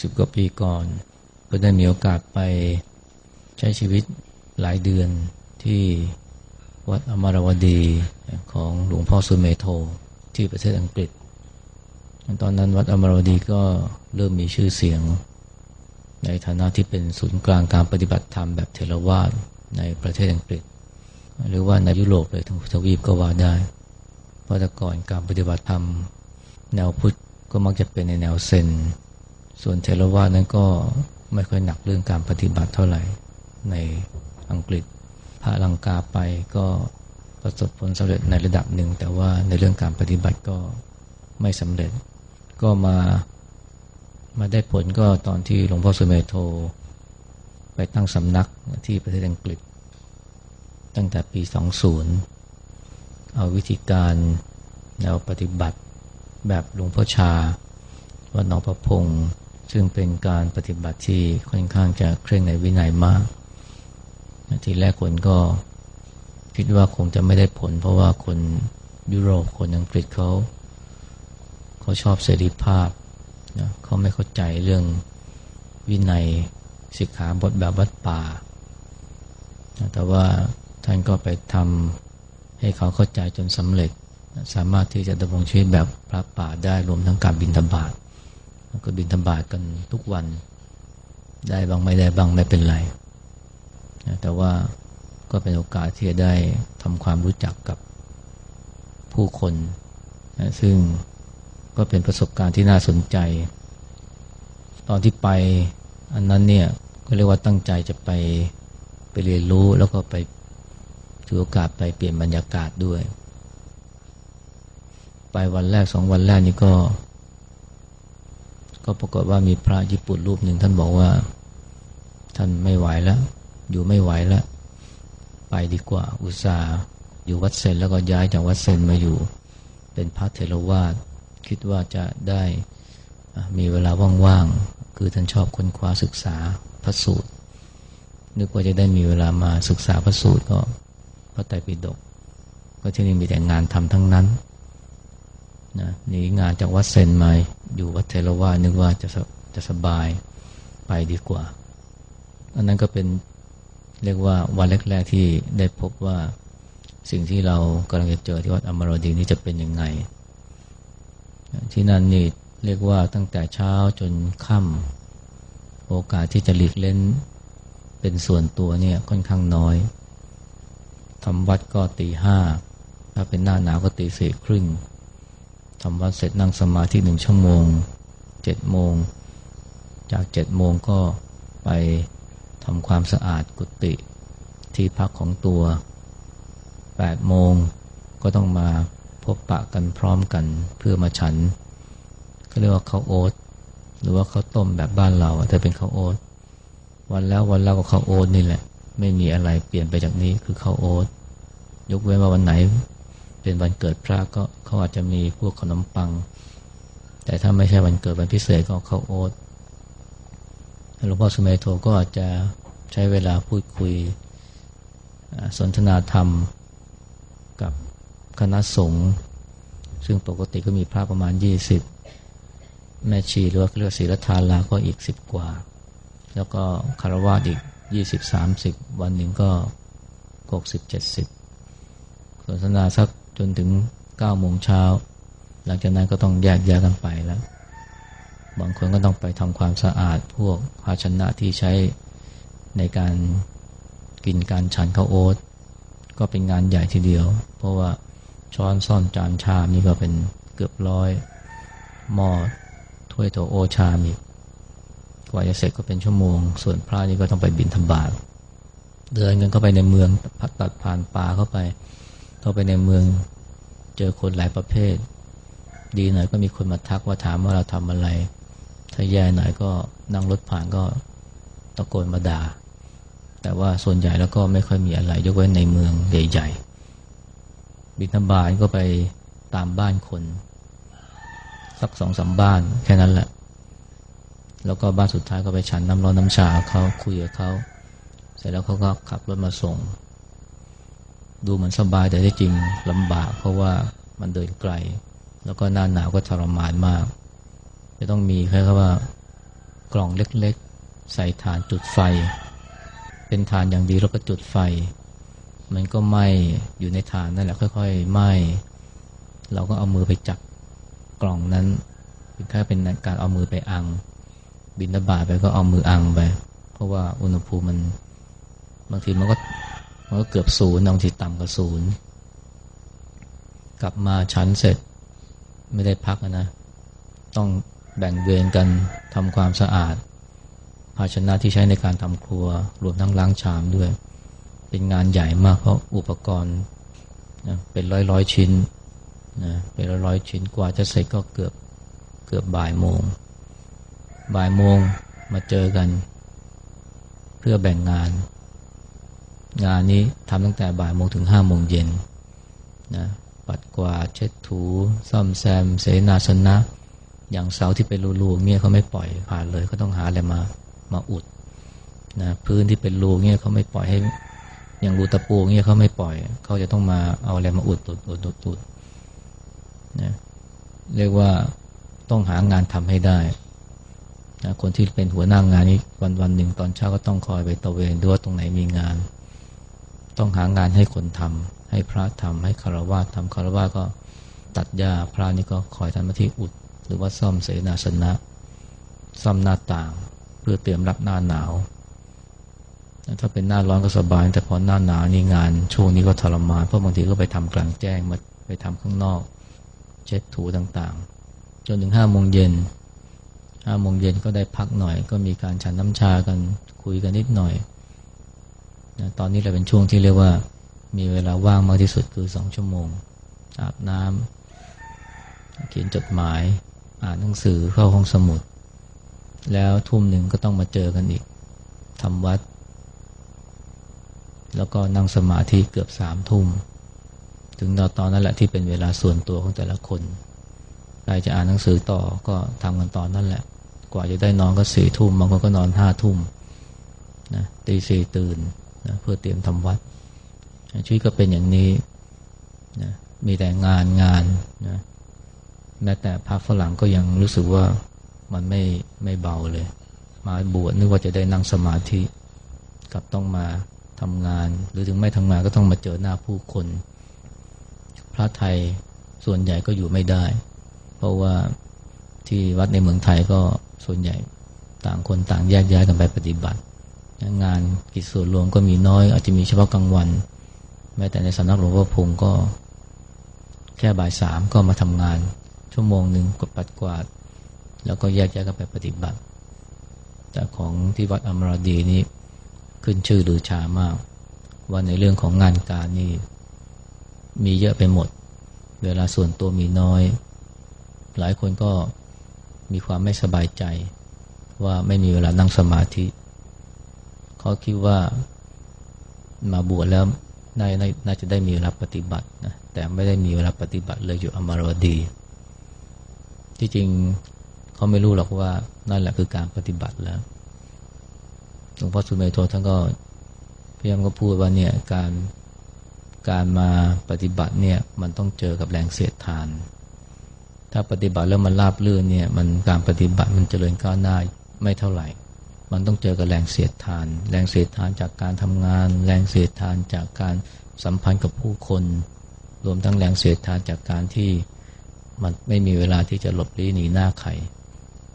สิบกว่าปีก่อน ก็ได้มีโอกาสไปใช้ชีวิตหลายเดือนที่วัดอมรวดีของหลวงพ่อสุเมโทที่ประเทศอังกฤษ ตอนนั้นวัดอมรวดีก็เริ่มมีชื่อเสียง ในฐานะที่เป็นศูนย์กลางการปฏิบัติธรรมแบบเทรวาสในประเทศอังกฤษ หรือว่าในยุโรปเลยทั้งทวีปก็ว่าได้ เพราะแต่ก่อนการปฏิบัติธรรม แนวพุทธก็มักจะเป็นในแนวเซน ส่วนเทรวาสนั้นก็ไม่ค่อยหนักเรื่องการปฏิบัติเท่าไหร่ในอังกฤษพระลังกาไปก็ประสบผลสำเร็จในระดับหนึ่ง แต่ว่าในเรื่องการปฏิบัติก็ไม่สำเร็จ ก็มามาได้ผลก็ตอนที่หลวงพ่อสุเมโท ไปตั้งสำนักที่ประเทศอังกฤษ ตั้งแต่ปี 20 เอาวิธีการแนวปฏิบัติแบบหลวงพ่อชาวัดหนองประพง ซึ่งเป็นการปฏิบัติที่ค่อนข้างจะเคร่งในวินัยมากทีแรกคนก็คิดว่าคงจะไม่ได้ผล เพราะว่าคนยุโรปคนอังกฤษเขาเขาชอบเสรีภาพนะเขาไม่เข้าใจเรื่องวินัยสิกขาบทแบบวัดป่า แต่ว่าท่านก็ไปทำให้เขาเข้าใจจนสำเร็จ สามารถที่จะดำรงชีวิตแบบพระป่าได้รวมทั้งการบินธบาต ก็บินธบาตกันทุกวัน ได้บางไม่ได้บางไม่เป็นไร แต่ว่าก็เป็นโอกาสที่จะได้ทำความรู้จักกับผู้คน ซึ่งก็เป็นประสบการณ์ที่น่าสนใจ ตอนที่ไปอันนั้นเนี่ยก็เรียกว่าตั้งใจจะไปไปเรียนรู้แล้วก็ไปถือโอกาสไปเปลี่ยนบรรยากาศด้วย ไปวันแรกสองวันแรกนี่ก็ ก็ปรากฏว่ามีพระญี่ปุ่นรูปหนึ่งท่านบอกว่า ท่านไม่ไหวแล้ว อยู่ไม่ไหวแล้ว ไปดีกว่า อุตส่าห์อยู่วัดเซนแล้วก็ย้ายจากวัดเซนมาอยู่ เป็นพระเทรวาสคิดว่าจะได้มีเวลาว่างๆ คือท่านชอบค้นคว้าศึกษาพระสูตร นึกว่าจะได้มีเวลามาศึกษาพระสูตรก็พระไตรปิฎกก็ที่นี่มีแต่งานทำทั้งนั้น นะหนีงานจากวัดเซนมาอยู่วัดเทรวานึกว่าจะจะสบายไปดีกว่า อันนั้นก็เป็นเรียกว่าวันแรก ๆ ที่ได้พบว่าสิ่งที่เรากำลังจะเจอที่วัดอมรดีนี้จะเป็นยังไง ที่นั่นนี่เรียกว่าตั้งแต่เช้าจนค่ำโอกาสที่จะหลีกเล่นเป็นส่วนตัวเนี่ยค่อนข้างน้อยทำวัดก็ตีห้า ถ้าเป็นหน้าหนาวก็ตีสี่ครึ่ง ทำวัดเสร็จนั่งสมาธิหนึ่งชั่วโมงเจ็ดโมง จากเจ็ดโมงก็ไปทำความสะอาดกุฏิที่พักของตัวแปดโมงก็ต้องมาพบปะกันพร้อมกันเพื่อมาฉันเขาเรียกว่าข้าวโอ๊ตหรือว่าข้าวต้มแบบบ้านเราแต่เป็นข้าวโอ๊ตวันแล้ววันเล่าก็ข้าวโอ๊ตนี่แหละ ไม่มีอะไรเปลี่ยนไปจากนี้คือข้าวโอ๊ตยกเว้นว่าวันไหน เป็นวันเกิดพระก็เขาอาจจะมีพวกขนมปัง แต่ถ้าไม่ใช่วันเกิดวันพิเศษก็เข้าโอ๊ตหลวงพ่อสุเมโทก็อาจจะใช้เวลาพูดคุยสนทนาธรรมกับคณะสงฆ์ซึ่งปกติก็มีพระประมาณ 20 แม่ชีหรือว่าเรียกศีลทานลาก็อีก 10 กว่า แล้วก็คารวะอีก 20-30 วันหนึ่งก็ 60-70 สนทนาสัก จนถึง9โมงเช้า หลังจากนั้นก็ต้องแยกย้ายกันไปแล้ว บางคนก็ต้องไปทำความสะอาดพวกภาชนะที่ใช้ในการกินการฉันข้าวโอ๊ตก็เป็นงานใหญ่ทีเดียว เพราะว่าช้อนซ่อนจานชามนี่ก็เป็นเกือบร้อยหม้อถ้วยโถโอชามอีกกว่าจะเสร็จก็เป็นชั่วโมง ส่วนพระนี่ก็ต้องไปบินธบาตเดินกันเข้าไปในเมืองพัดตัดผ่านป่าเข้าไป เข้าไปในเมือง เจอคนหลายประเภท ดีหน่อยก็มีคนมาทักว่าถามว่าเราทำอะไร ถ้าแย่หน่อยก็นั่งรถผ่านก็ตะโกนมาด่า แต่ว่าส่วนใหญ่แล้วก็ไม่ค่อยมีอะไร ยกเว้นในเมืองใหญ่ๆ บิณฑบาตก็ไปตามบ้านคน สักสองสาบ้านแค่นั้นแหละ แล้วก็บ้านสุดท้ายก็ไปฉันน้ำร้อนน้ำชาเขาคุยกับเขา เสร็จแล้วเขาก็ขับรถมาส่ง ดูเหมือนสบายแต่ที่จริงลำบาก เพราะว่ามันเดินไกล แล้วก็หน้าหนาวก็ทรมานมาก จะต้องมีแค่ว่ากล่องเล็กๆ ใส่ฐานจุดไฟ เป็นฐานอย่างดีแล้วก็จุดไฟ มันก็ไหม้อยู่ในฐานนั่นแหละค่อยๆไหม้เราก็เอามือไปจับกล่องนั้นเป็นแค่เป็นการเอามือไปอัง บินบาไปก็เอามืออังไป เพราะว่าอุณหภูมิมันบางทีมันก็ มันก็เกือบศูนย์บางทีต่ำกว่าศูนย์กลับมาชั้นเสร็จไม่ได้พักนะ ต้องแบ่งเวรกันทำความสะอาด ภาชนะที่ใช้ในการทำครัว รวมทั้งล้างชามด้วย เป็นงานใหญ่มากเพราะอุปกรณ์นะเป็นร้อยร้อยชิ้นนะเป็นร้อยร้อยชิ้นกว่าจะเสร็จก็เกือบเกือบบ่ายโมง บ่ายโมงมาเจอกัน เพื่อแบ่งงาน งานนี้ทำตั้งแต่บ่ายโมงถึงห้าโมงเย็นนะปัดกวาดเช็ดถูซ่อมแซม เสนาสนะ อย่างเสาที่เป็นรูๆเนี่ยเขาไม่ปล่อยผ่านเลยเขาต้องหาอะไรมามาอุดนะพื้นที่เป็นรูเนี่ยเขาไม่ปล่อยให้ อย่างรูตะปูเนี่ยเขาไม่ปล่อย เขาจะต้องมาเอาอะไรมาอุดอุดอุดอุดอุดนะเรียกว่าต้องหางานทำให้ได้นะคนที่เป็นหัวหน้างงานนี้วันวันหนึ่งตอนเช้าก็ต้องคอยไปตะเวนดูว่าตรงไหนมีงาน ต้องหางานให้คนทำให้พระทำให้คารวะทำคารวะก็ตัดหญ้าพระนี่ก็คอยทำหน้าที่อุด หรือว่าซ่อมเสนาสนะ ซ่อมหน้าต่าง เพื่อเตรียมรับหน้าหนาว ถ้าเป็นหน้าร้อนก็สบาย แต่พอหน้าหนาวนี่งานช่วงนี้ก็ทรมานเพราะบางทีก็ไปทำกลางแจ้งมาไปทำข้างนอก เช็ดถูต่างๆ จนถึงห้าโมงเย็นห้าโมงเย็นก็ได้พักหน่อย ก็มีการฉันน้ำชากันคุยกันนิดหน่อย นะตอนนี้เราเป็นช่วงที่เรียกว่า มีเวลาว่างมากที่สุดคือสองชั่วโมง อาบน้ำเขียนจดหมาย อ่านหนังสือเข้าห้องสมุด แล้วทุ่มหนึ่งก็ต้องมาเจอกันอีกทำวัด แล้วก็นั่งสมาธิเกือบสามทุ่ม ถึงตอนนั้นแหละที่เป็นเวลาส่วนตัวของแต่ละคนใครจะอ่านหนังสือต่อก็ทำกันตอนนั่นแหละ กว่าจะได้นอนก็สี่ทุ่มบางคนก็นอนห้าทุ่มนะตีสี่ตื่น นะเพื่อเตรียมทำวัด ชีวิตก็เป็นอย่างนี้นะมีแต่งานงานนะแม้แต่พระฝรั่งก็ยังรู้สึกว่ามันไม่ไม่เบาเลย มาบวชนึกว่าจะได้นั่งสมาธิกับต้องมาทำงาน หรือถึงไม่ทำงานก็ต้องมาเจอหน้าผู้คน พระไทยส่วนใหญ่ก็อยู่ไม่ได้ เพราะว่าที่วัดในเมืองไทยก็ส่วนใหญ่ต่างคนต่างแยกย้ายกันไปปฏิบัติ งานกิจส่วนรวมก็มีน้อย อาจจะมีเฉพาะกลางวัน แม้แต่ในสำนักหลวงพ่อพงก็ แค่บ่ายสามก็มาทำงาน ชั่วโมงหนึ่งกดปัดกวาด แล้วก็แยกย้ายกันไปปฏิบัติ แต่ของที่วัดอมรดีนี้ขึ้นชื่อหรือชามาก ว่าในเรื่องของงานการนี่มีเยอะไปหมด เวลาส่วนตัวมีน้อย หลายคนก็มีความไม่สบายใจ ว่าไม่มีเวลานั่งสมาธิ เขาคิดว่ามาบวชแล้วน่าน่าจะได้มีเวลาปฏิบัตินะแต่ไม่ได้มีเวลาปฏิบัติเลยอยู่อมรวดี ที่จริงเขาไม่รู้หรอกว่านั่นแหละคือการปฏิบัติแล้วหลวงพ่อสุเมโทท่านก็พยายามก็พูดว่าเนี่ยการการมาปฏิบัติเนี่ยมันต้องเจอกับแรงเสียดทาน ถ้าปฏิบัติแล้วมันราบเลื่อนเนี่ยมันการปฏิบัติมันเจริญก้าวหน้าไม่เท่าไหร่ มันต้องเจอกับแรงเสียดทาน แรงเสียดทานจากการทำงาน แรงเสียดทานจากการสัมพันธ์กับผู้คน รวมทั้งแรงเสียดทานจากการที่มันไม่มีเวลาที่จะหลบลี้หนีหน้าใคร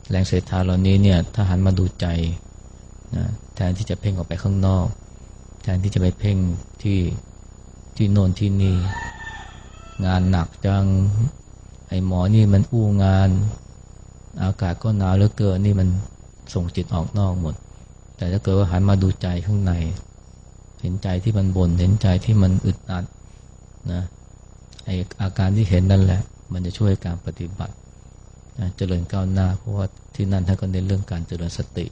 แรงเสียดทานเหล่านี้เนี่ยถ้าหันมาดูใจนะแทนที่จะเพ่งออกไปข้างนอก แทนที่จะไปเพ่งที่ที่โน่นที่นี่งานหนักจังไอหมอนี่มันอู้งาน อากาศก็หนาวเหลือเกินนี่มัน ส่งจิตออกนอกหมด แต่ถ้าเกิดว่าหันมาดูใจข้างใน เห็นใจที่มันบน่นเห็นใจที่มันอึดอัดนะไออาการที่เห็นนั่นแหละ มันจะช่วยการปฏิบัตินะเจริญก้าวหน้า เพราะว่าที่นั่นท่านก็เน้นเรื่องการเจริญสติ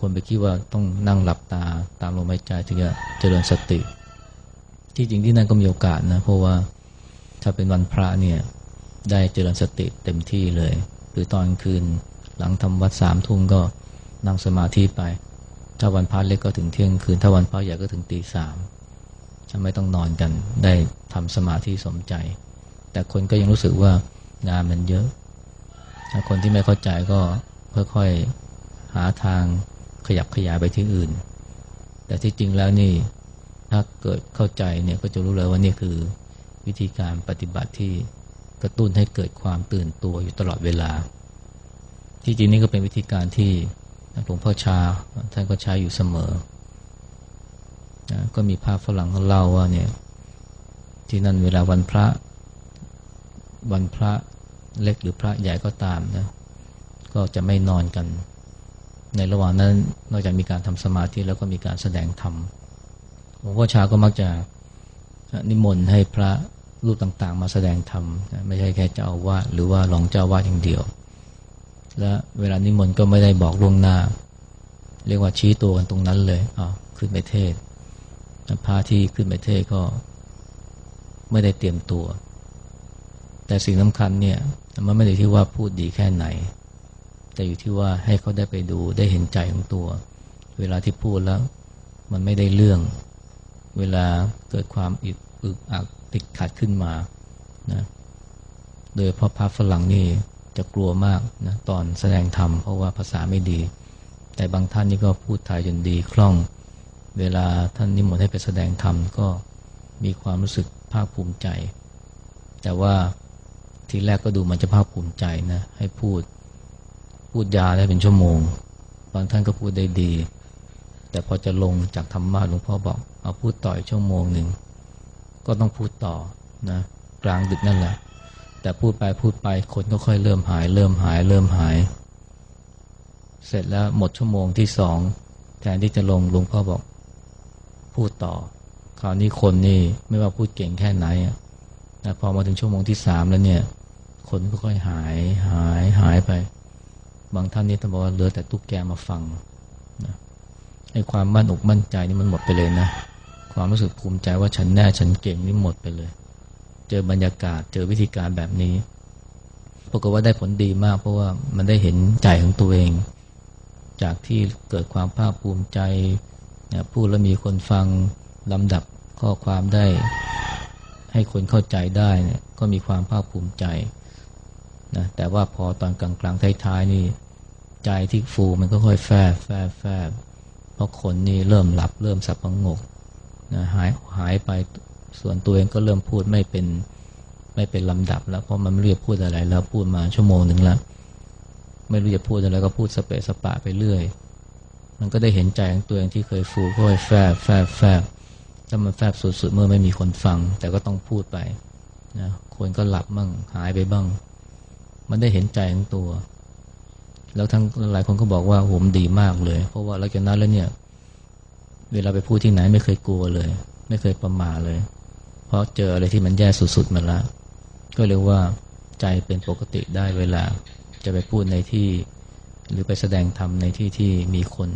คนไปคิดว่าต้องนั่งหลับตาตามลมหายใจถึงจะเจริญสติ ที่จริงที่นั่นก็มีโอกาสนะ เพราะว่าถ้าเป็นวันพระเนี่ยได้เจริญสติเต็มที่เลย หรือตอนคืน หลังทำวัดสามทุ่มก็นั่งสมาธิไป ถ้าวันพระเล็กก็ถึงเที่ยงคืน ถ้าวันพระใหญ่ก็ถึงตีสามจะไม่ต้องนอนกันได้ทำสมาธิสมใจ แต่คนก็ยังรู้สึกว่างานมันเยอะ ถ้าคนที่ไม่เข้าใจก็ค่อยๆหาทางขยับขยายไปที่อื่น แต่ที่จริงแล้วนี่ถ้าเกิดเข้าใจเนี่ยก็จะรู้เลยว่านี่คือวิธีการปฏิบัติที่กระตุ้นให้เกิดความตื่นตัวอยู่ตลอดเวลา ที่จริงนี่ก็เป็นวิธีการที่หลวงพ่อชาท่านก็ใช้อยู่เสมอนะก็มีภาพฝรั่งเขาเล่าว่าเนี่ยที่นั่นเวลาวันพระ วันพระเล็กหรือพระใหญ่ก็ตามนะก็จะไม่นอนกัน ในระหว่างนั้นนอกจากมีการทำสมาธิแล้วก็มีการแสดงธรรมหลวงพ่อชาก็มักจะนิมนต์ให้พระรูปต่างๆ มาแสดงธรรมไม่ใช่แค่เจ้าอาวาสหรือว่ารองเจ้าอาวาสอย่างเดียว และเวลานิมนต์ก็ไม่ได้บอกล่วงหน้า เรียกว่าชี้ตัวกันตรงนั้นเลยอ่าขึ้นไปเทศพระที่ขึ้นไปเทศก็ไม่ได้เตรียมตัว แต่สิ่งสำคัญเนี่ยมันไม่ได้ที่ว่าพูดดีแค่ไหน แต่อยู่ที่ว่าให้เขาได้ไปดูได้เห็นใจของตัว เวลาที่พูดแล้ว มันไม่ได้เรื่อง เวลาเกิดความอึดอึกอักติดขัดขึ้นมานะโดยเพราะพระฝรั่งนี่ จะกลัวมากนะตอนแสดงธรรมเพราะว่าภาษาไม่ดี แต่บางท่านนี่ก็พูดไทยจนดีคล่อง เวลาท่านนิมนต์ให้ไปแสดงธรรมก็มีความรู้สึกภาคภูมิใจ แต่ว่าทีแรกก็ดูมันจะภาคภูมิใจนะให้พูดพูดยาได้เป็นชั่วโมง บางท่านก็พูดได้ดี แต่พอจะลงจากธรรมะหลวงพ่อบอก เอาพูดต่อยชั่วโมงหนึ่งก็ต้องพูดต่อนะกลางดึกนั่นแหละ แต่พูดไปพูดไปคนก็ค่อยเริ่มหาย เริ่มหาย เริ่มหาย เสร็จแล้วหมดชั่วโมงที่สองแทนที่จะลงหลวงพ่อบอก พูดต่อ คราวนี้คนนี่ไม่ว่าพูดเก่งแค่ไหนนะพอมาถึงชั่วโมงที่สามแล้วเนี่ย คนก็ค่อยหายหายหายไป บางท่านนี่ต้องบอกว่าเหลือแต่ตุ๊กแกมาฟังนะไอ้ความมั่นอกมั่นใจนี่มันหมดไปเลยนะ ความรู้สึกภูมิใจว่าฉันแน่ฉันเก่งนี่หมดไปเลย เจอบรรยากาศ เจอวิธีการแบบนี้ปรากฏว่าได้ผลดีมาก เพราะว่ามันได้เห็นใจของตัวเอง จากที่เกิดความภาคภูมิใจนะพูดแล้วมีคนฟังลำดับข้อความได้ ให้คนเข้าใจได้เนี่ยก็มีความภาคภูมิใจนะแต่ว่าพอตอนกลางกลางท้ายๆนี่ ใจที่ฟูมันก็ค่อยแฟบแฟบแฟบเพราะคนนี่เริ่มหลับเริ่มสับประงกนะหายหายไป ส่วนตัวเองก็เริ่มพูดไม่เป็นไม่เป็นลำดับ แล้วเพราะมันไม่รู้จะพูดอะไร แล้วพูดมาชั่วโมงหนึ่งแล้วไม่รู้จะพูดอะไรก็พูดสเปะสปะไปเรื่อย มันก็ได้เห็นใจของตัวเองที่เคยฟูก็ค่อยแฟบแฟบแฟบถ้ามันแฟบสุดๆเมื่อไม่มีคนฟัง แต่ก็ต้องพูดไปนะคนก็หลับบ้างหายไปบ้าง มันได้เห็นใจของตัว แล้วทั้งหลายคนก็บอกว่าผมดีมากเลย เพราะว่าหลังจากนั้นแล้วเนี่ย เวลาไปพูดที่ไหนไม่เคยกลัวเลย ไม่เคยประมาเลย เพราะเจออะไรที่มันแย่สุดๆมาแล้ว ก็เรียกว่าใจเป็นปกติได้เวลา จะไปพูดในที่หรือไปแสดงธรรมในที่ที่มีคน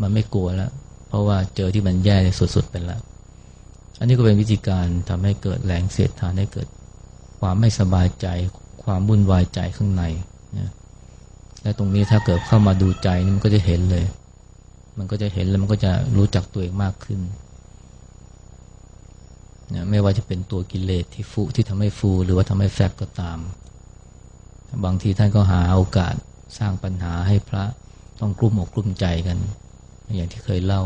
มันไม่กลัวแล้ว เพราะว่าเจอที่มันแย่สุดๆไปแล้ว อันนี้ก็เป็นวิธีการทำให้เกิดแรงเสียดทานให้เกิด ความไม่สบายใจ ความวุ่นวายใจข้างในนะและตรงนี้ถ้าเกิดเข้ามาดูใจนี่มันก็จะเห็นเลย มันก็จะเห็นแล้วมันก็จะรู้จักตัวเองมากขึ้น นะไม่ว่าจะเป็นตัวกิเลสที่ฟูที่ทำให้ฟู หรือว่าทำให้แฟบก็ตาม บางทีท่านก็หาโอกาสสร้างปัญหาให้พระต้องกลุ้มอกกลุ้มใจกัน อย่างที่เคยเล่า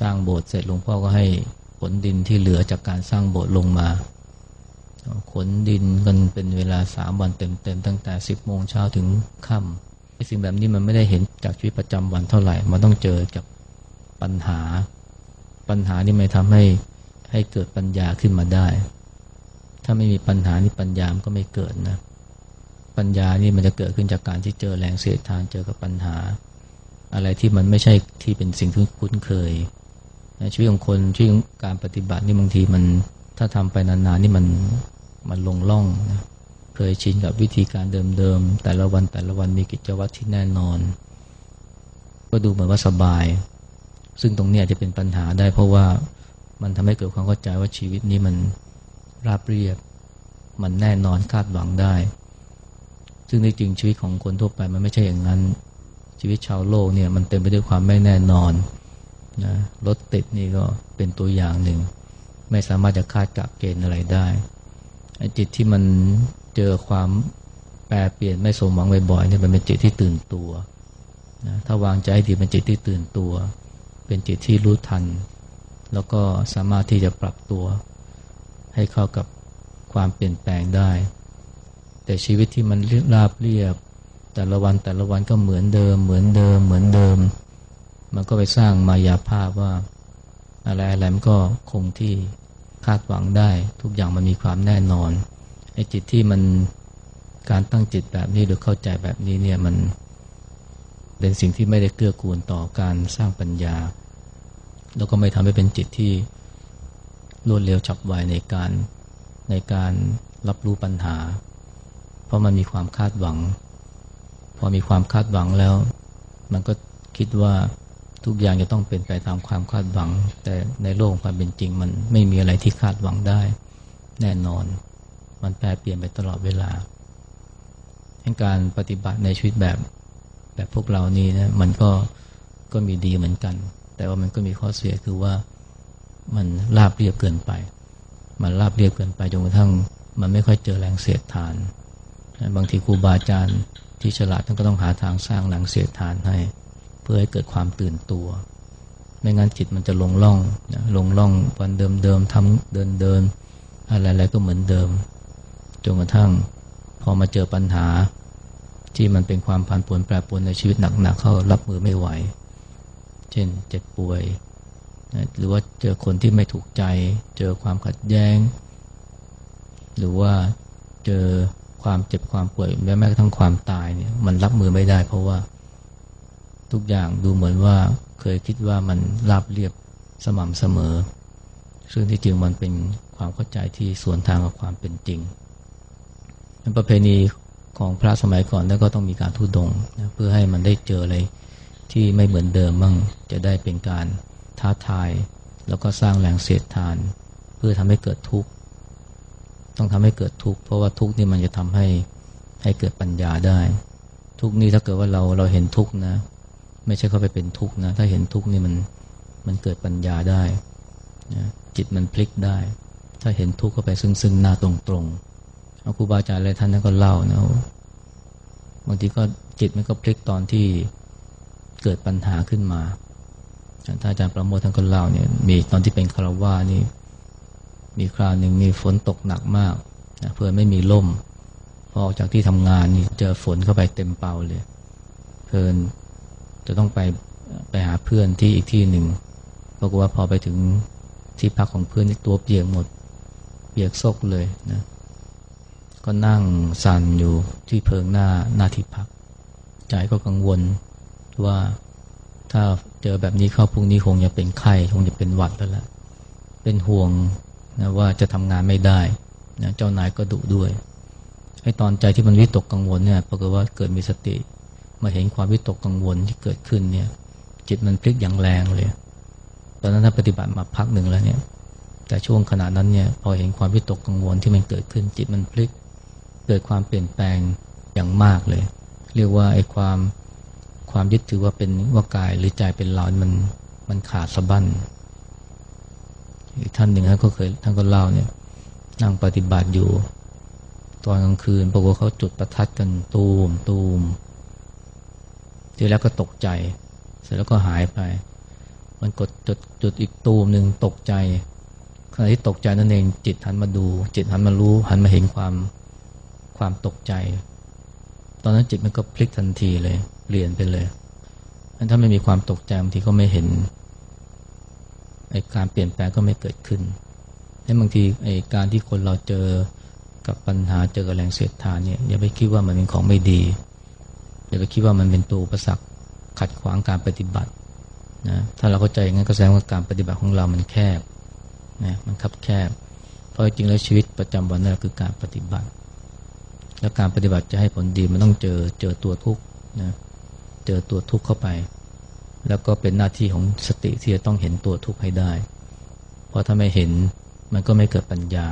สร้างโบสถ์เสร็จหลวงพ่อก็ให้ขนดินที่เหลือจากการสร้างโบสถ์ลงมาขนดินกันเป็นเวลาสามวันเต็มๆตั้งแต่สิบโมงเช้าถึงค่ำสิ่งแบบนี้มันไม่ได้เห็นจากชีวิตประจำวันเท่าไหร่ มันต้องเจอกับปัญหา ปัญหานี่ไม่ทำให้ ให้เกิดปัญญาขึ้นมาได้ ถ้าไม่มีปัญหานี่ปัญญามก็ไม่เกิดนะ ปัญญานี่มันจะเกิดขึ้นจากการที่เจอแรงเสียดทานเจอกับปัญหา อะไรที่มันไม่ใช่ที่เป็นสิ่งที่คุ้นเคยชีวิตของคนชีวิตการปฏิบัตินี่บางทีมันถ้าทำไปนานๆนี่มันมันลงล่องนะเคยชินกับวิธีการเดิมๆ แต่ละวันแต่ละวันมีกิจวัตรที่แน่นอน ก็ดูเหมือนว่าสบาย ซึ่งตรงนี้จะเป็นปัญหาได้เพราะว่า มันทำให้เกิดความเข้าใจว่าชีวิตนี้มันราบเรียบ มันแน่นอนคาดหวังได้ ซึ่งในจริงชีวิตของคนทั่วไปมันไม่ใช่อย่างนั้น ชีวิตชาวโลกเนี่ยมันเต็มไปด้วยความไม่แน่นอนนะรถติดนี่ก็เป็นตัวอย่างหนึ่ง ไม่สามารถจะคาดกะเกณฑ์อะไรได้ไอจิตที่มันเจอความแปรเปลี่ยนไม่สมหวังบ่อยๆเนี่ยมันเป็นจิตที่ตื่นตัวนะถ้าวางใจดีเป็นจิตที่ตื่นตัว เป็นจิตที่รู้ทัน แล้วก็สามารถที่จะปรับตัว ให้เข้ากับความเปลี่ยนแปลงได้ แต่ชีวิตที่มันราบเรียบ แต่ละวันแต่ละวันก็เหมือนเดิม เหมือนเดิม เหมือนเดิม มันก็ไปสร้างมายาภาพว่า อะไรอะไรมันก็คงที่คาดหวังได้ ทุกอย่างมันมีความแน่นอนไอ้จิตที่มันการตั้งจิตแบบนี้หรือเข้าใจแบบนี้เนี่ยมันเป็นสิ่งที่ไม่ได้เกื้อกูลต่อการสร้างปัญญา แล้วก็ไม่ทำให้เป็นจิตที่รวดเร็วฉับไวในการในการรับรู้ปัญหา เพราะมันมีความคาดหวัง พอมีความคาดหวังแล้ว มันก็คิดว่าทุกอย่างจะต้องเป็นไปตามความคาดหวัง แต่ในโลกความเป็นจริง มันไม่มีอะไรที่คาดหวังได้ แน่นอน มันแปรเปลี่ยนไปตลอดเวลาการปฏิบัติในชีวิตแบบแบบพวกเรานี่นะมันก็ก็มีดีเหมือนกัน แต่ว่ามันก็มีข้อเสียคือว่ามันราบเรียบเกินไป มันราบเรียบเกินไปจนกระทั่งมันไม่ค่อยเจอแรงเสียดทาน บางทีครูบาอาจารย์ที่ฉลาดท่านก็ต้องหาทางสร้างแรงเสียดทานให้ เพื่อให้เกิดความตื่นตัว ไม่งั้นจิตมันจะลงล่องนะลงล่องวันเดิมเดิมทำเดินเดินอะไรๆก็เหมือนเดิมจนกระทั่งพอมาเจอปัญหาที่มันเป็นความผันผวนแปรปรวนในชีวิตหนักๆเข้ารับมือไม่ไหว เช่นเจ็บป่วย หรือว่าเจอคนที่ไม่ถูกใจ เจอความขัดแย้ง หรือว่าเจอความเจ็บความป่วยแม้แม้กระทั่งความตายเนี่ยมันรับมือไม่ได้ เพราะว่าทุกอย่างดูเหมือนว่าเคยคิดว่ามันราบเรียบสม่ำเสมอ ซึ่งที่จริงมันเป็นความเข้าใจที่สวนทางกับความเป็นจริงประเพณีของพระสมัยก่อนแล้วก็ต้องมีการทุดงนะเพื่อให้มันได้เจออะไร ที่ไม่เหมือนเดิมบ้างจะได้เป็นการท้าทาย แล้วก็สร้างแรงเสียดทาน เพื่อทำให้เกิดทุกข์ต้องทำให้เกิดทุกข์เพราะว่าทุกข์นี่มันจะทำให้ให้เกิดปัญญาได้ ทุกข์นี่ถ้าเกิดว่าเราเราเห็นทุกข์นะ ไม่ใช่เข้าไปเป็นทุกข์นะ ถ้าเห็นทุกข์นี่มันมันเกิดปัญญาได้นะจิตมันพลิกได้ ถ้าเห็นทุกข์เข้าไปซึ่งซึ่งหน้าตรงตรงครูบาอาจารย์อะไรท่านนั้นก็เล่านะบางทีก็จิตมันก็พลิกตอนที่ เกิดปัญหาขึ้นมาท่านอาจารย์ประโมทท่านก็เล่าเนี่ยมีตอนที่เป็นคารวานี่มีคราวหนึ่งมีฝนตกหนักมากนะเพื่อไม่มีล่ม พอออกจากที่ทำงานนี่เจอฝนเข้าไปเต็มเป่าเลย เพื่อนจะต้องไปไปหาเพื่อนที่อีกที่หนึ่งปรากฏว่าพอไปถึงที่พักของเพื่อนนี่ตัวเปียกหมด เปียกซกเลยนะก็นั่งสั่นอยู่ที่เพิงหน้าหน้าที่พัก ใจก็กังวล ว่าถ้าเจอแบบนี้เข้าพรุ่งนี้คงจะเป็นไข้คงจะเป็นหวัดแล้วละเป็นห่วงนะว่าจะทำงานไม่ได้นะเจ้านายก็ดุด้วยไอ้ตอนใจที่มันวิตกกังวลเนี่ยปรากฏว่าเกิดมีสติ มาเห็นความวิตกกังวลที่เกิดขึ้นเนี่ย จิตมันพลิกอย่างแรงเลย ตอนนั้นถ้าปฏิบัติมาพักหนึ่งแล้วเนี่ย แต่ช่วงขณะนั้นเนี่ยพอเห็นความวิตกกังวลที่มันเกิดขึ้น จิตมันพลิก เกิดความเปลี่ยนแปลงอย่างมากเลย เรียกว่าไอ้ความ ความยึดถือว่าเป็นว่ากายหรือใจเป็นเรามันมันขาดสะบั้นอีกท่านหนึ่งท่านก็เคยท่านก็เล่าเนี่ยนั่งปฏิบัติอยู่ ตอนกลางคืนปรากฏเขาจุดประทัดกันตูมตูมทีแล้วก็ตกใจ เสร็จแล้วก็หายไป มันกดจุดจุดอีกตูมหนึ่งตกใจขณะที่ตกใจนั่นเองจิตหันมาดู จิตหันมารู้หันมาเห็นความความตกใจ ตอนนั้นจิตมันก็พลิกทันทีเลย เปลี่ยนไปเลย ถ้าไม่มีความตกใจบางทีก็ไม่เห็นไอ้การเปลี่ยนแปลงก็ไม่เกิดขึ้นให้บางทีไอ้การที่คนเราเจอกับปัญหาเจอกับแรงเสียดทานเนี่ยอย่าไปคิดว่ามันเป็นของไม่ดี อย่าไปคิดว่ามันเป็นตัวประสักขัดขวางการปฏิบัตินะถ้าเราเข้าใจอย่างนั้นก็แสดงว่าการปฏิบัติของเรามันแคบนะมันคับแคบ เพราะจริงแล้วชีวิตประจำวันนั่นคือการปฏิบัติ แล้วการปฏิบัติจะให้ผลดีมันต้องเจอเจอตัวทุกข์นะ เจอตัวทุกข์เข้าไป แล้วก็เป็นหน้าที่ของสติที่จะต้องเห็นตัวทุกข์ให้ได้ เพราะถ้าไม่เห็นมันก็ไม่เกิดปัญญา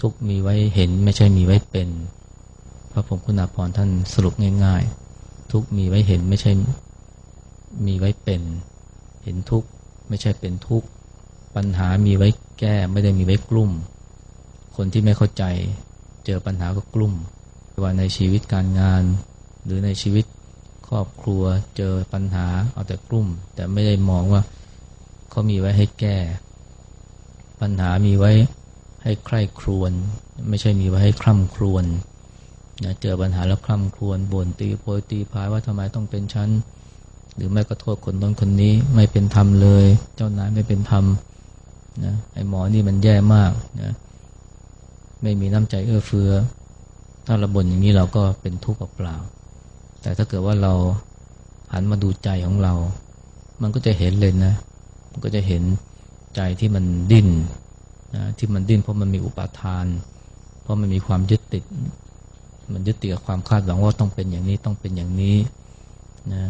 ทุกมีไว้เห็นไม่ใช่มีไว้เป็น พระผมคุณาพรท่านสรุปง่ายๆ ทุกมีไว้เห็นไม่ใช่มีไว้เป็น เห็นทุกไม่ใช่เป็นทุกปัญหามีไว้แก้ไม่ได้มีไว้กลุ่ม คนที่ไม่เข้าใจเจอปัญหาก็กลุ่มว่าในชีวิตการงาน หรือในชีวิต ครอบครัวเจอปัญหาเอาแต่กลุ่ม แต่ไม่ได้มองว่าเขามีไว้ให้แก้ ปัญหามีไว้ให้ใคร่ครวญไม่ใช่มีไว้ให้คร่ำครวญนะเจอปัญหาแล้วคร่ำครวญบ่นตีโพยตีพายว่าทำไมต้องเป็นชั้นหรือไม่ก็โทษคนน้นคนนี้ไม่เป็นธรรมเลย เจ้านายไม่เป็นธรรมนะไอ้หมอนี่มันแย่มากนะไม่มีน้ำใจเอื้อเฟื้อ ถ้าเราบ่นอย่างนี้เราก็เป็นทุกข์เปล่าๆ แต่ถ้าเกิดว่าเราหันมาดูใจของเรา มันก็จะเห็นเลยนะ มันก็จะเห็นใจที่มันดิ้นนะที่มันดิ้นเพราะมันมีอุปาทาน เพราะมันมีความยึดติด มันยึดติดกับความคาดหวังว่าต้องเป็นอย่างนี้ต้องเป็นอย่างนี้นะ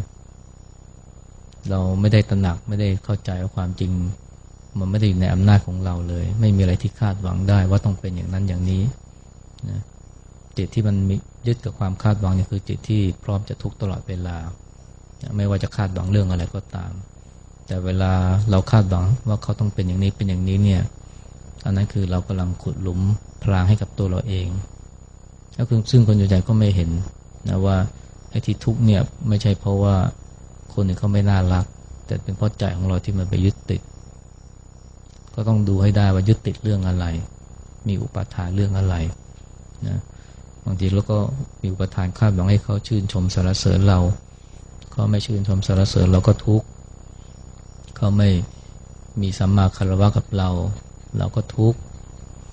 เราไม่ได้ตระหนักไม่ได้เข้าใจว่าความจริง มันไม่ได้อยู่ในอำนาจของเราเลย ไม่มีอะไรที่คาดหวังได้ว่าต้องเป็นอย่างนั้นอย่างนี้นะ จิตที่มันมยึดกับความคาดหวังนี่คือจิตที่พร้อมจะทุกข์ตลอดเวลา ไม่ว่าจะคาดหวังเรื่องอะไรก็ตาม แต่เวลาเราคาดหวังว่าเขาต้องเป็นอย่างนี้เป็นอย่างนี้เนี่ยอันนั้นคือเรากำลังขุดหลุมพรางให้กับตัวเราเองแล้วซึ่งคนใหญ่ก็ไม่เห็นนะว่าไอ้ที่ทุกข์เนี่ยไม่ใช่เพราะว่าคนอื่นเขาไม่น่ารัก แต่เป็นเพราะใจของเราที่มันไปยึดติด ก็ต้องดูให้ได้ว่ายึดติดเรื่องอะไร มีอุปทานเรื่องอะไรนะ บางทีเราก็มีอุปทานคาดหวังให้เขาชื่นชมสรรเสริญเรา เขาไม่ชื่นชมสรรเสริญเราก็ทุกข์เขาไม่มีสัมมาคารวะกับเรา เราก็ทุกข์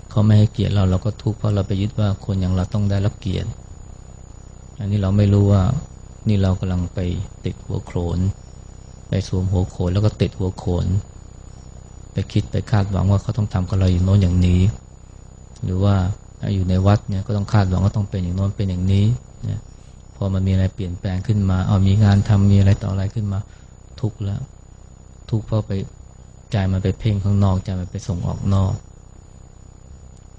เขาไม่ให้เกียรติเราเราก็ทุกข์เพราะเราไปยึดว่าคนอย่างเราต้องได้รับเกียรติ อันนี้เราไม่รู้ว่านี่เรากำลังไปติดหัวโขน ไปสวมหัวโขนแล้วก็ติดหัวโขน ไปคิดไปคาดหวังว่าเขาต้องทำกับเราอย่างโน้นอย่างนี้ หรือว่า อยู่ในวัดเนี่ยก็ต้องคาดหวังว่าต้องเป็นอย่างโน้นเป็นอย่างนี้เนี่ยพอมันมีอะไรเปลี่ยนแปลงขึ้นมา เอามีงานทำมีอะไรต่ออะไรขึ้นมาทุกข์แล้ว ทุกข์เพราะไปใจมันไปเพ่งข้างนอกใจมันไปส่งออกนอก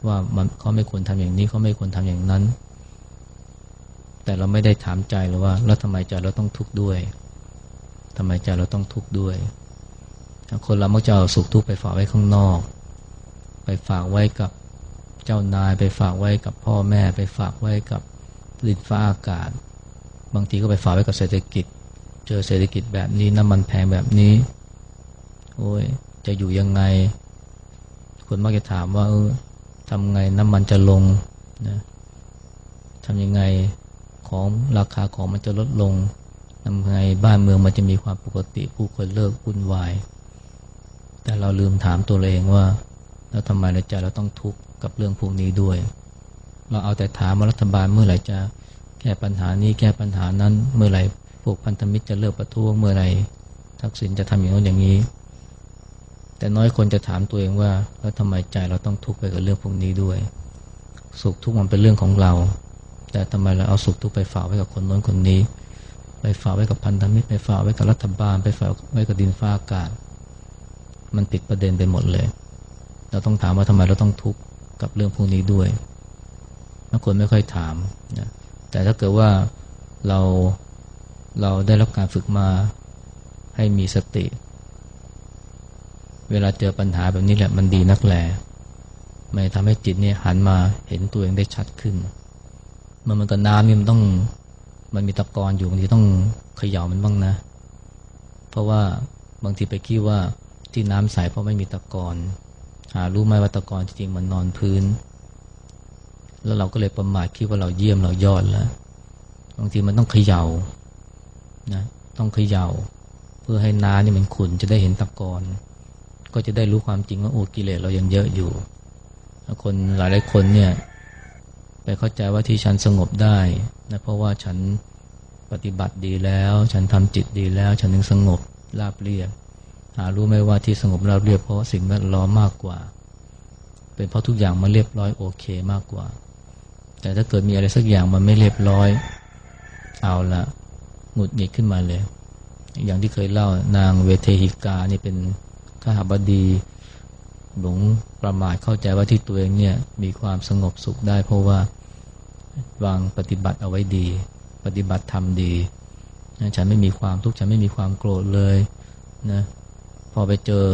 ว่ามันเขาไม่ควรทำอย่างนี้เขาไม่ควรทำอย่างนั้น แต่เราไม่ได้ถามใจหรือว่า แล้วทำไมใจเราต้องทุกข์ด้วยทำไมใจเราต้องทุกข์ด้วย คนเรามักจะเอาสุขทุกข์ไปฝากไว้ข้างนอก ไปฝากไว้กับ เจ้านายไปฝากไว้กับพ่อแม่ไปฝากไว้กับลินฟ้าอากาศ บางทีก็ไปฝากไว้กับเศรษฐกิจ เจอเศรษฐกิจแบบนี้น้ำมันแพงแบบนี้ โอ้ยจะอยู่ยังไง คนมักจะถามว่าเออทำไงน้ำมันจะลงนะทำยังไงของราคาของมันจะลดลงทำไงบ้านเมืองมันจะมีความปกติผู้คนเลิกวุ่นวาย แต่เราลืมถามตัวเองว่า แล้วทำไมในใจเราต้องทุกข์ กับเรื่องพวกนี้ด้วย เราเอาแต่ถามว่ารัฐบาลเมื่อไหร่จะแก้ปัญหานี้แก้ปัญหานั้น เมื่อไหร่พวกพันธมิตรจะเลิกประท้วงเมื่อไหร่ทักษิณจะทำอย่างโน้นอย่างนี้ แต่น้อยคนจะถามตัวเองว่าแล้วทำไมใจเราต้องทุกข์ไปกับเรื่องพวกนี้ด้วย สุขทุกข์มันเป็นเรื่องของเรา แต่ทำไมเราเอาสุขทุกข์ไปฝากไว้กับคนโน้นคนนี้ ไปฝากไว้กับพันธมิตรไปฝากไว้กับรัฐบาล ไปฝากไว้กับดินฟ้าอากาศมันติดประเด็นไปหมดเลย เราต้องถามว่าทำไมเราต้องทุกข์ กับเรื่องพวกนี้ด้วยบางคนไม่ค่อยถามนะแต่ถ้าเกิดว่าเราเราได้รับการฝึกมาให้มีสติ เวลาเจอปัญหาแบบนี้แหละมันดีนักแหลมันทำให้จิตเนี่ยหันมาเห็นตัวเองได้ชัดขึ้น มันมันกับน้ำนี่มันต้องมันมีตะกอนอยู่บางทีต้องเขย่ามันบ้างนะ เพราะว่าบางทีไปคิดว่าที่น้ำใสเพราะไม่มีตะกอน หารู้ไหมว่าตะกอนจริงๆมันนอนพื้น แล้วเราก็เลยประมาทคิดว่าเราเยี่ยมเรายอดแล้วบางทีมันต้องเขยา่านะต้องเขยา่า เพื่อให้น้านี่มันขุนจะได้เห็นตะกอนก็จะได้รู้ความจริงว่าโอ้กิเลสเรายังเยอะอยู่คนหลายหลายคนเนี่ยไปเข้าใจว่าที่ฉันสงบได้นะเพราะว่าฉันปฏิบัติดีแล้ว ฉันทำจิตดีแล้ว ฉันถึงสงบราบเรียบ หารู้ไหมว่าที่สงบเราเรียบเพราะสิ่งแวดล้อมมากกว่า เป็นเพราะทุกอย่างมันเรียบร้อยโอเคมากกว่า แต่ถ้าเกิดมีอะไรสักอย่างมันไม่เรียบร้อย เอาละหงุดหงิดขึ้นมาเลย อย่างที่เคยเล่านางเวเทหิกานี่เป็นข้าบดีหลงประมาทเข้าใจว่าที่ตัวเองเนี่ยมีความสงบสุขได้ เพราะว่าวางปฏิบัติเอาไว้ดี ปฏิบัติทำดีฉันไม่มีความทุกข์ฉันไม่มีความโกรธเลยนะ พอไปเจอ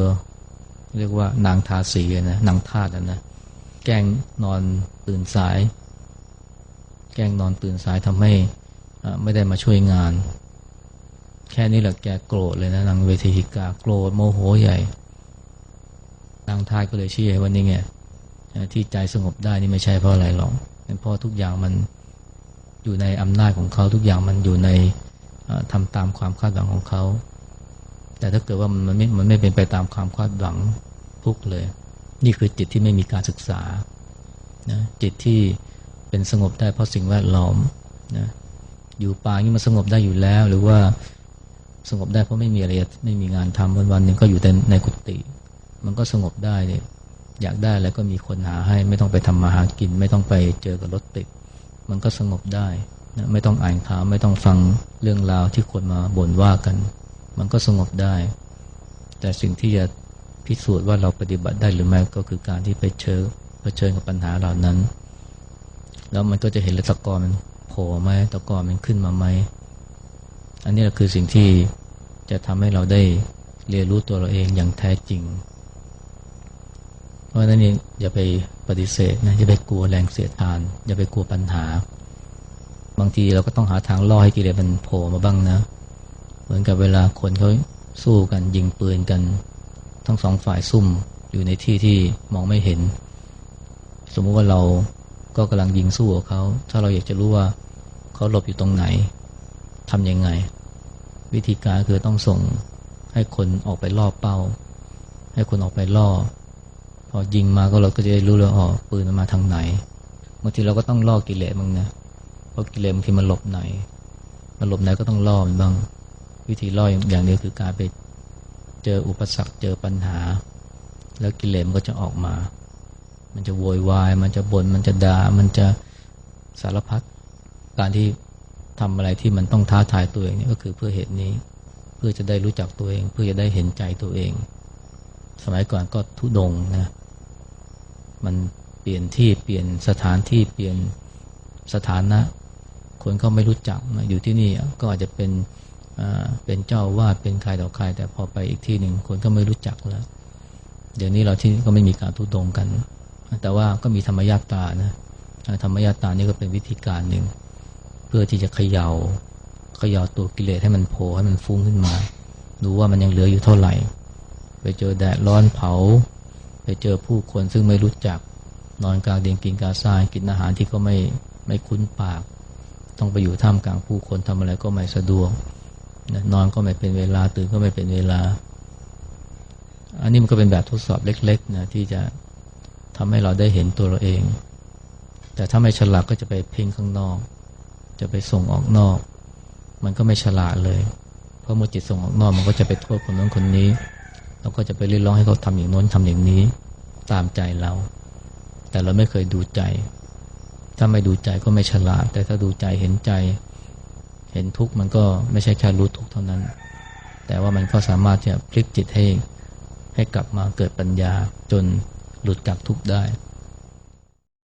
เรียกว่านางทาสีนะนางทาสนะแกล้งนอนตื่นสาย แกล้งนอนตื่นสายทำให้ไม่ได้มาช่วยงาน แค่นี้แหละแกโกรธเลยนะนางเวทีหิกาโกรธโมโหใหญ่ นางทายก็เลยชี้ให้วันนี้ไงที่ใจสงบได้นี่ไม่ใช่เพราะอะไรหรอกเป็นเพราะทุกอย่างมันอยู่ในอำนาจของเขาทุกอย่างมันอยู่ในทำตามความคาดหวังของเขา แต่ถ้าเกิดว่ามันไม่มันไม่เป็นไปตามความคาดหวังทุกเลย นี่คือจิตที่ไม่มีการศึกษานะจิตที่เป็นสงบได้เพราะสิ่งแวดล้อมนะอยู่ป่านี่มันสงบได้อยู่แล้ว หรือว่าสงบได้เพราะไม่มีอะไรไม่มีงานทำวันวันหนึ่งก็อยู่แต่ในกุฏิมันก็สงบได้เนี่ยอยากได้แล้วก็มีคนหาให้ไม่ต้องไปทำมาหากิน ไม่ต้องไปเจอกับรถติด มันก็สงบได้นะไม่ต้องอ่านข่าวไม่ต้องฟังเรื่องราวที่คนมาบ่นว่ากัน มันก็สงบได้ แต่สิ่งที่จะพิสูจน์ว่าเราปฏิบัติได้หรือไม่ก็คือการที่ไปเชิญเผชิญกับปัญหาเหล่านั้น แล้วมันก็จะเห็นลยตะกอนมันโผล่ไหมตะกอนมันขึ้นมาไหมอันนี้แหละคือสิ่งที่จะทำให้เราได้เรียนรู้ตัวเราเองอย่างแท้จริง เพราะนั้นเองอย่าไปปฏิเสธนะอย่าไปกลัวแรงเสียดทาน อย่าไปกลัวปัญหา บางทีเราก็ต้องหาทางล่อให้กิเลสมันโผล่มาบ้างนะ เหมือนกับเวลาคนเขาสู้กันยิงปืนกัน ทั้งสองฝ่ายซุ่มอยู่ในที่ที่มองไม่เห็น สมมุติว่าเราก็กำลังยิงสู้กับเขา ถ้าเราอยากจะรู้ว่าเขาหลบอยู่ตรงไหนทำยังไง วิธีการคือต้องส่งให้คนออกไปล่อเป้า ให้คนออกไปล่อ พอยิงมาก็เราก็จะได้รู้เลยอ๋อปืนมันมาทางไหนบางทีเราก็ต้องล่อกิเลสบ้างนะเพราะกิเลสบางทีมันหลบไหน มันหลบไหนก็ต้องล่อมันบ้าง วิธีล่ออย่างเดียวคือการไปเจออุปสรรคเจอปัญหา แล้วกิเลสมันก็จะออกมา มันจะโวยวาย มันจะบน่นมันจะดา่ามันจะสารพัดการที่ทำอะไรที่มันต้องท้าทายตัวเองนี่ก็คือเพื่อเหตุนี้ เพื่อจะได้รู้จักตัวเอง เพื่อจะได้เห็นใจตัวเอง สมัยก่อนก็ทุดงนะมันเปลี่ยนที่เปลี่ยนสถานที่เปลี่ยนสถานะ คนเขาไม่รู้จักนะอยู่ที่นี่ก็อาจจะเป็น เป็นเจ้าวาดเป็นใครต่อใคร แต่พอไปอีกที่หนึ่งคนก็ไม่รู้จักแล้ว เดี๋ยวนี้เราที่ก็ไม่มีการทุดงกัน แต่ว่าก็มีธรรมญาตานะธรรมญาตานี่ก็เป็นวิธีการหนึ่ง เพื่อที่จะเขยา่าเขย่าตัวกิเลสให้มันโผล่ให้มันฟุ้งขึ้นมา ดูว่ามันยังเหลืออยู่เท่าไหร่ ไปเจอแดดร้อนเผา ไปเจอผู้คนซึ่งไม่รู้จักนอนกลางเดียงกินกาซายกินอาหารที่ก็ไม่ไม่คุ้นปาก ต้องไปอยู่ท่ามกลางผู้คนทำอะไรก็ไม่สะดวก นอนก็ไม่เป็นเวลาตื่นก็ไม่เป็นเวลา อันนี้มันก็เป็นแบบทดสอบเล็กๆนะที่จะทำให้เราได้เห็นตัวเราเอง แต่ถ้าไม่ฉลาดก็จะไปเพ่งข้างนอก จะไปส่งออกนอก มันก็ไม่ฉลาดเลย เพราะเมื่อจิตส่งออกนอกมันก็จะไปโทษคนนั้นคนนี้เราก็จะไปเรียกร้องให้เขาทำอย่างโน้นทำอย่างนี้ตามใจเรา แต่เราไม่เคยดูใจ ถ้าไม่ดูใจก็ไม่ฉลาด แต่ถ้าดูใจเห็นใจ เห็นทุกข์มันก็ไม่ใช่แค่รู้ทุกข์เท่านั้น แต่ว่ามันก็สามารถที่จะพลิกจิตให้ให้กลับมาเกิดปัญญาจนหลุดจากทุกข์ได้